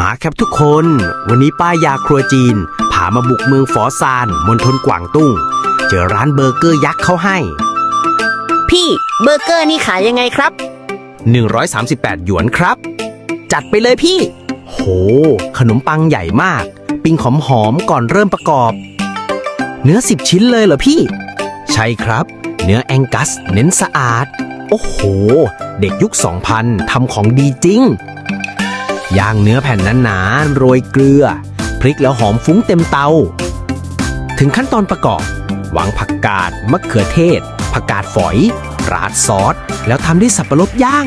มาครับทุกคน วันนี้ป้ายาครัวจีน พามาบุกเมืองฝอซานมณฑลกวางตุ้ง เจอร้านเบอร์เกอร์ยักษ์เขาให้ พี่เบอร์เกอร์นี่ขายยังไงครับ 138 หยวนครับ จัดไปเลยพี่ โห ขนมปังใหญ่มาก ปิ้งหอมหอมๆก่อนเริ่มประกอบ เนื้อ 10 ชิ้นเลยเหรอพี่ ใช่ครับ เนื้อแองกัสเน้นสะอาด โอ้โห เด็กยุค 2000ทำของดีจริง ย่างเนื้อแผ่นหนาๆโรยเกลือ พริกแล้วหอมฟุ้งเต็มเตา ถึงขั้นตอนประกอบวางผักกาดมะเขือเทศ ผักกาดฝอย ราดซอส แล้วทำด้วยสับปะรดย่าง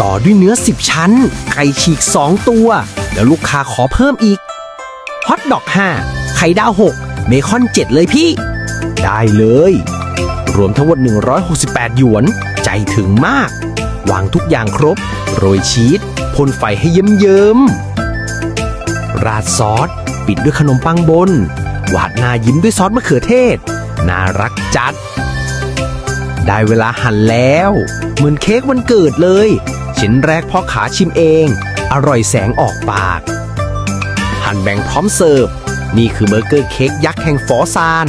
ต่อด้วยเนื้อ10ชั้น ไก่ฉีก 2 ตัว แล้วลูกค้าขอเพิ่มอีก ฮอทดอก 5 ไข่ดาว 6 เบคอน 7 เลยพี่ ได้เลย รวมทั้งหมด 168 หยวน ใจถึงมาก วางทุกอย่างครบ โรยชีส พ่นไฟให้เยิ้มๆ ราดซอส ปิดด้วยขนมปังบนหวาดหน้ายิ้มด้วยซอสมะเขือเทศ น่ารักจัด ได้เวลาหั่นแล้ว เหมือนเค้กวันเกิดเลย ชิ้นแรกพ่อขาชิมเอง อร่อยแสงออกปาก หั่นแบ่งพร้อมเสิร์ฟ นี่คือเบอร์เกอร์เค้กยักษ์แห่งฟอซาน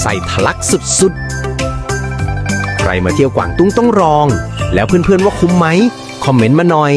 ใส่ทะลักสุดๆใครมาเที่ยวกวางตุ้งต้องลอง แล้วเพื่อนๆว่าคุ้มไหม คอมเมนต์มาหน่อย